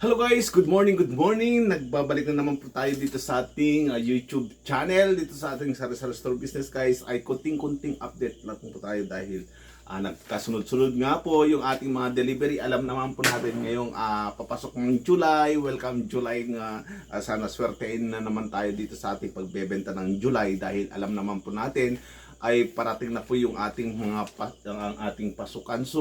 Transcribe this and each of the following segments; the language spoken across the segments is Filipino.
Hello guys, good morning, good morning. Nagbabalik na naman po tayo dito sa ating uh, YouTube channel, dito sa ating Sari Sari Store Business guys. Ay kunting-kunting update lang po tayo dahil uh, nagkasunod-sunod nga po yung ating mga delivery. Alam naman po natin ngayong uh, papasok ng July. Welcome July nga. Uh, sana swertein na naman tayo dito sa ating pagbebenta ng July dahil alam naman po natin ay parating na po yung ating mga pa, ang ating pasukan. So,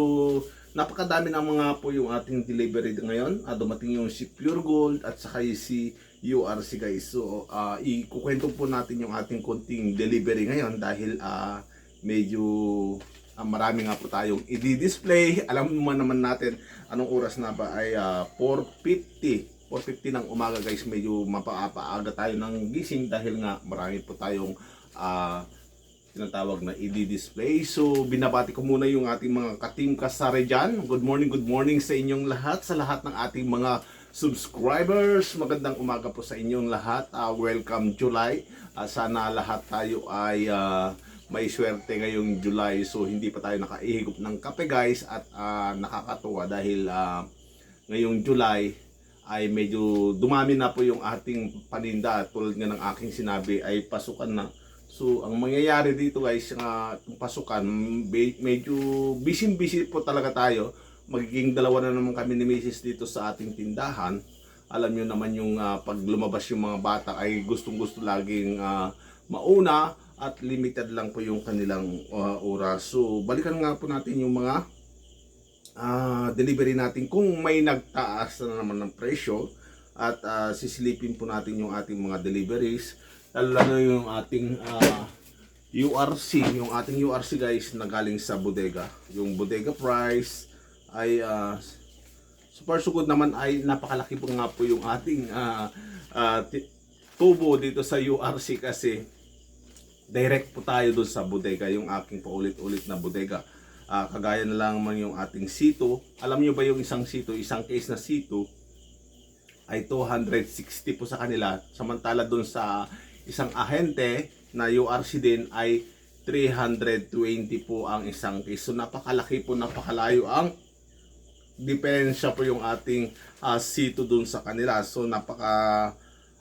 napakadami ng mga po yung ating delivery ngayon. Ah, dumating yung si Pure Gold at saka yung si URC guys. So, ah, ikukwento po natin yung ating konting delivery ngayon dahil ah, medyo ah, marami nga po tayong i-display. Alam mo naman natin anong oras na ba ay ah, 4.50. 4.50 ng umaga guys, medyo mapaaga tayo ng gising dahil nga marami po tayong ah, tinatawag na i-display. So, binabati ko muna yung ating mga ka-team kasare dyan. Good morning, good morning sa inyong lahat, sa lahat ng ating mga subscribers. Magandang umaga po sa inyong lahat. Ah, welcome July. Ah, sana lahat tayo ay ah, may swerte ngayong July. So, hindi pa tayo nakaihigop ng kape guys at ah, nakakatuwa dahil ah, ngayong July ay medyo dumami na po yung ating paninda tulad nga ng aking sinabi ay pasukan na So, ang mangyayari dito guys, yung uh, pasukan, medyo busy-busy po talaga tayo. Magiging dalawa na naman kami ni Mrs. dito sa ating tindahan. Alam nyo naman yung uh, pag lumabas yung mga bata ay gustong-gusto laging uh, mauna at limited lang po yung kanilang uh, oras. So, balikan nga po natin yung mga uh, delivery natin kung may nagtaas na naman ng presyo at uh, sisilipin po natin yung ating mga deliveries lalo na yung ating uh, URC, yung ating URC guys na galing sa bodega. Yung bodega price ay uh, super sugod naman ay napakalaki po nga po yung ating uh, uh, tubo dito sa URC kasi direct po tayo doon sa bodega, yung aking paulit-ulit na bodega. Uh, kagaya na lang man yung ating sito. Alam nyo ba yung isang sito, isang case na sito ay 260 po sa kanila. Samantala doon sa isang ahente na URC din ay 320 po ang isang case. So napakalaki po, napakalayo ang diferensya po yung ating uh, sito dun sa kanila. So napaka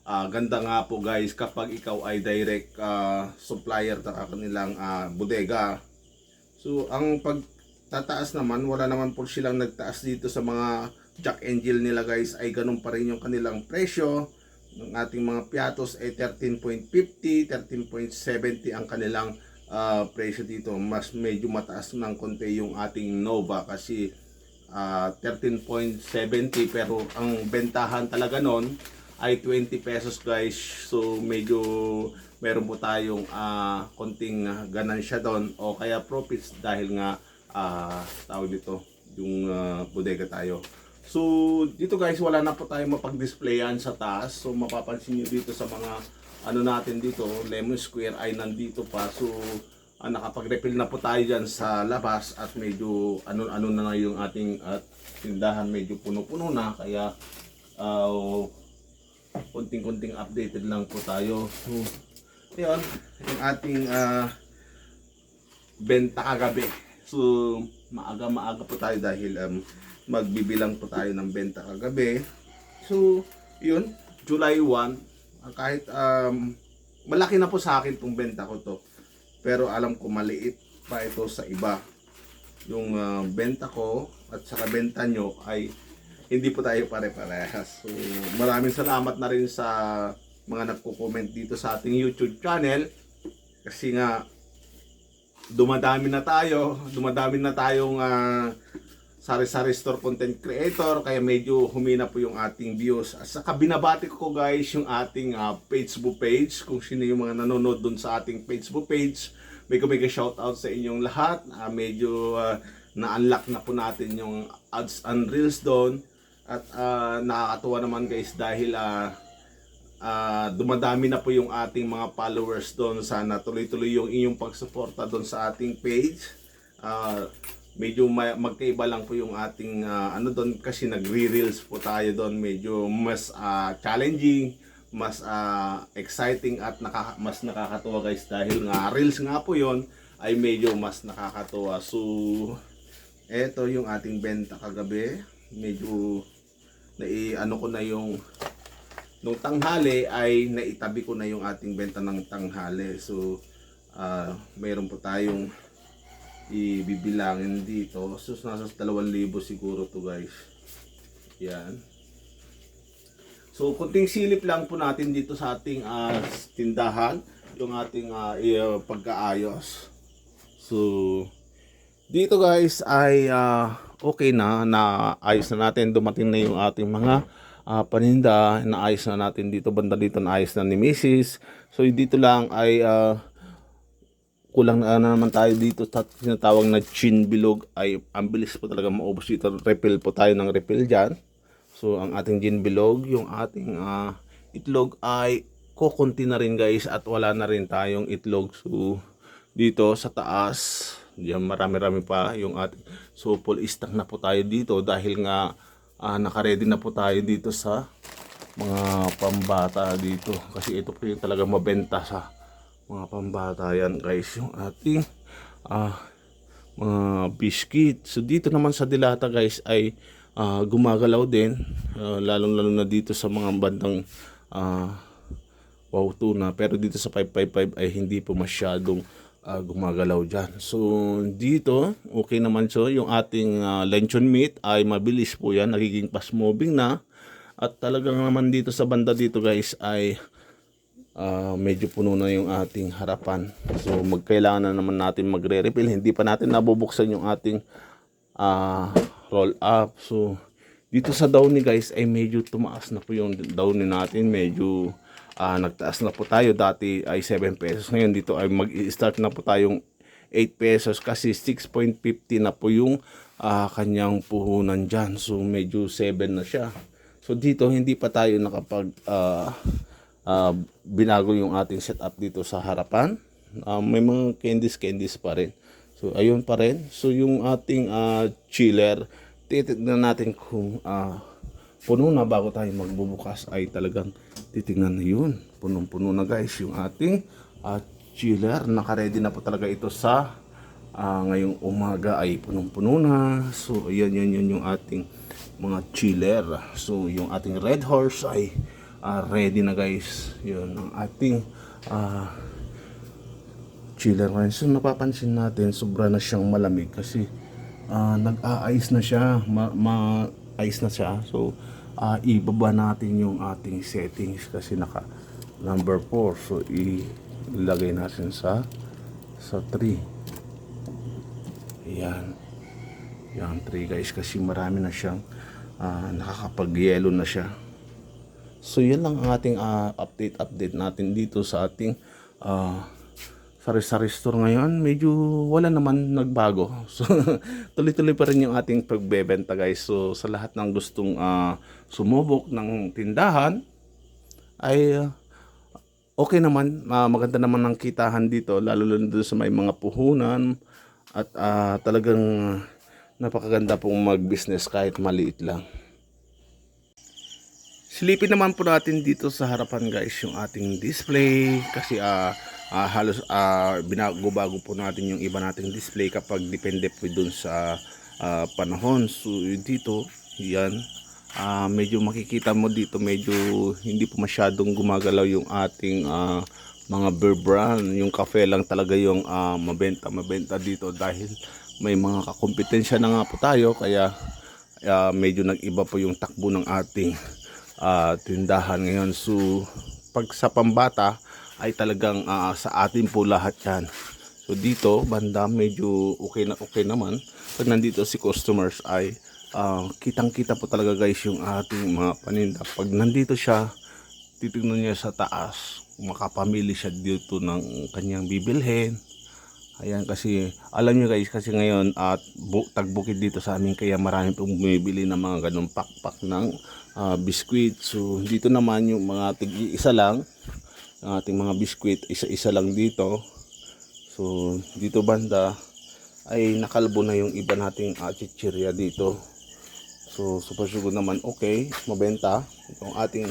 uh, ganda nga po guys kapag ikaw ay direct uh, supplier sa kanilang uh, bodega. So ang pagtataas naman, wala naman po silang nagtaas dito sa mga jack engine nila guys ay ganun pa rin yung kanilang presyo ng ating mga piatos ay 13.50, 13.70 ang kanilang uh, presyo dito. Mas medyo mataas ng konti yung ating Nova kasi uh, 13.70 pero ang bentahan talaga nun ay 20 pesos guys. So medyo meron po tayong uh, konting ganansya doon o kaya profits dahil nga uh, tawag dito yung uh, bodega tayo. So, dito guys, wala na po tayo mapag-displayan sa taas. So, mapapansin nyo dito sa mga ano natin dito, lemon square ay nandito pa. So, ah, nakapag-refill na po tayo dyan sa labas at medyo ano-ano na yung ating at tindahan medyo puno-puno na. Kaya, uh, konting-konting updated lang po tayo. So, yun, yung ating uh, benta kagabi. So, maaga-maaga po tayo dahil um, magbibilang po tayo ng benta kagabi. So, yun, July 1, ah, kahit um, malaki na po sa akin itong benta ko to. Pero alam ko maliit pa ito sa iba. Yung uh, benta ko at saka benta nyo ay hindi po tayo pare-parehas. So, maraming salamat na rin sa mga nagko-comment dito sa ating YouTube channel. Kasi nga, dumadami na tayo. Dumadami na tayong uh, sari-sari store content creator kaya medyo humina po yung ating views. At saka binabati ko guys yung ating uh, Facebook page kung sino yung mga nanonood dun sa ating Facebook page. May mega shoutout sa inyong lahat. Uh, medyo uh, na-unlock na po natin yung ads and reels doon. At uh, nakakatuwa naman guys dahil uh, uh, dumadami na po yung ating mga followers doon. Sana tuloy-tuloy yung inyong pagsuporta doon sa ating page. Uh, medyo magkaiba lang po yung ating uh, ano doon kasi nagre-reels po tayo doon medyo mas uh, challenging mas uh, exciting at naka, mas nakakatuwa guys dahil nga reels nga po yon ay medyo mas nakakatuwa so eto yung ating benta kagabi medyo na ano ko na yung nung tanghali ay naitabi ko na yung ating benta ng tanghali. So, ah mayroon po tayong ibibilangin dito. So, nasa 2,000 siguro to guys. Yan. So, kunting silip lang po natin dito sa ating ah, tindahan. Yung ating i- ah, pagkaayos. So, dito guys ay ah, okay na. Naayos na natin. Dumating na yung ating mga ah, paninda. Naayos na natin dito. Banda dito naayos na ni Mrs. So, dito lang ay ah, kulang na, na naman tayo dito sa tinatawag na chin bilog ay ang bilis po talaga maubos dito. Refill po tayo ng refill dyan. So, ang ating gin bilog, yung ating ah, itlog ay kukunti na rin guys at wala na rin tayong itlog. So, dito sa taas, diyan marami-rami pa yung ating so full stock na po tayo dito dahil nga ah, naka-ready na po tayo dito sa mga pambata dito. Kasi ito po yung talaga mabenta sa mga pambata yan guys. Yung ating ah mga biscuit. So dito naman sa Dilata guys ay ah, gumagalaw din. Ah, lalong-lalo na dito sa mga bandang ah, wow tuna pero dito sa 555 ay hindi po masyadong ah, gumagalaw dyan. So dito okay naman so yung ating ah, luncheon meat ay mabilis po yan nagiging fast moving na at talagang naman dito sa banda dito guys ay ah, medyo puno na yung ating harapan. So magkailangan na naman natin magre-refill. Hindi pa natin nabubuksan yung ating ah, roll up. So dito sa downy guys ay medyo tumaas na po yung downy natin. Medyo ah, nagtaas na po tayo. Dati ay 7 pesos. Ngayon dito ay mag-start na po tayong 8 pesos kasi 6.50 na po yung ah, kanyang puhunan dyan. So medyo 7 na siya. So dito hindi pa tayo nakapag ah, ah, binago yung ating setup dito sa harapan. Ah, may mga candies candies pa rin. So ayun pa rin. So yung ating ah, chiller, titignan natin kung ah, puno na bago tayo magbubukas ay talagang titignan na yun. Punong-puno na guys yung ating ah, chiller. Naka-ready na po talaga ito sa ah, ngayong umaga ay punong-puno na. So ayan yan yun yung ating mga chiller. So yung ating red horse ay ah, ready na guys. Yun ang ating ah, chiller ngayon. So napapansin natin sobra na siyang malamig kasi ah, nag-a-ice na siya. Ma- ma-ice na siya. So ah, ibaba natin yung ating settings kasi naka number 4. So ilagay natin sa sa 3. Ayan. Yan 3 guys kasi marami na siyang ah, nakakapag-yellow na siya. So yan lang ang ating ah, update update natin dito sa ating ah, sari-sari store ngayon. Medyo wala naman nagbago. So tuloy-tuloy pa rin yung ating pagbebenta guys. So sa lahat ng gustong ah, sumubok ng tindahan ay ah, okay naman. Ah, maganda naman ang kitahan dito lalo lalo doon sa may mga puhunan at ah, talagang napakaganda pong mag-business kahit maliit lang. Silipin naman po natin dito sa harapan guys yung ating display kasi ah ah, halos ah, binago-bago po natin yung iba nating display kapag depende po dun sa ah, panahon. So dito, yan, ah, medyo makikita mo dito medyo hindi po masyadong gumagalaw yung ating ah, mga beer brand. Yung cafe lang talaga yung ah, mabenta mabenta dito dahil may mga kakompetensya na nga po tayo kaya ah, medyo nag-iba po yung takbo ng ating ah, tindahan ngayon. So, pag sa pambata ay talagang ah, sa atin po lahat yan. So, dito, banda, medyo okay na okay naman. Pag nandito si customers ay ah, kitang-kita po talaga guys yung ating mga paninda. Pag nandito siya, titignan niya sa taas, makapamili siya dito ng kanyang bibilhin. Ayan kasi alam niyo guys kasi ngayon at bu- tagbukid dito sa amin kaya marami pong bumibili ng mga ganung pakpak ng ah, biskwit. So dito naman yung mga tig isa lang ang ating mga biskwit isa-isa lang dito. So dito banda ay nakalbo na yung iba nating uh, chichirya dito. So super sure naman okay, mabenta itong ating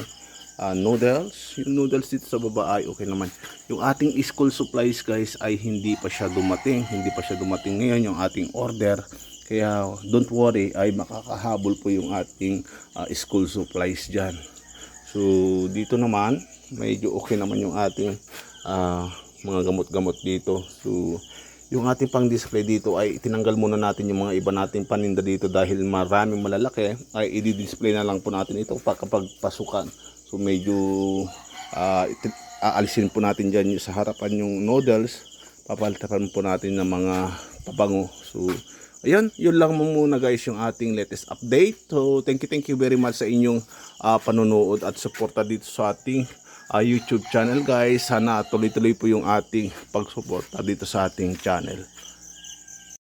ah, noodles. Yung noodles dito sa baba ay okay naman. Yung ating school supplies guys ay hindi pa siya dumating. Hindi pa siya dumating ngayon yung ating order. Kaya don't worry ay makakahabol po yung ating ah, school supplies dyan. So dito naman medyo okay naman yung ating ah, mga gamot-gamot dito. So yung ating pang display dito ay tinanggal muna natin yung mga iba nating paninda dito dahil maraming malalaki ay i-display na lang po natin ito pa kapag pasukan. So medyo iti- aalisin po natin dyan sa harapan yung noodles papalitan po natin ng mga pabango. So, ayun, yun lang muna guys yung ating latest update. So, thank you, thank you very much sa inyong ah, panonood at suporta dito sa ating ah, YouTube channel guys. Sana tuloy-tuloy po yung ating pagsuporta dito sa ating channel.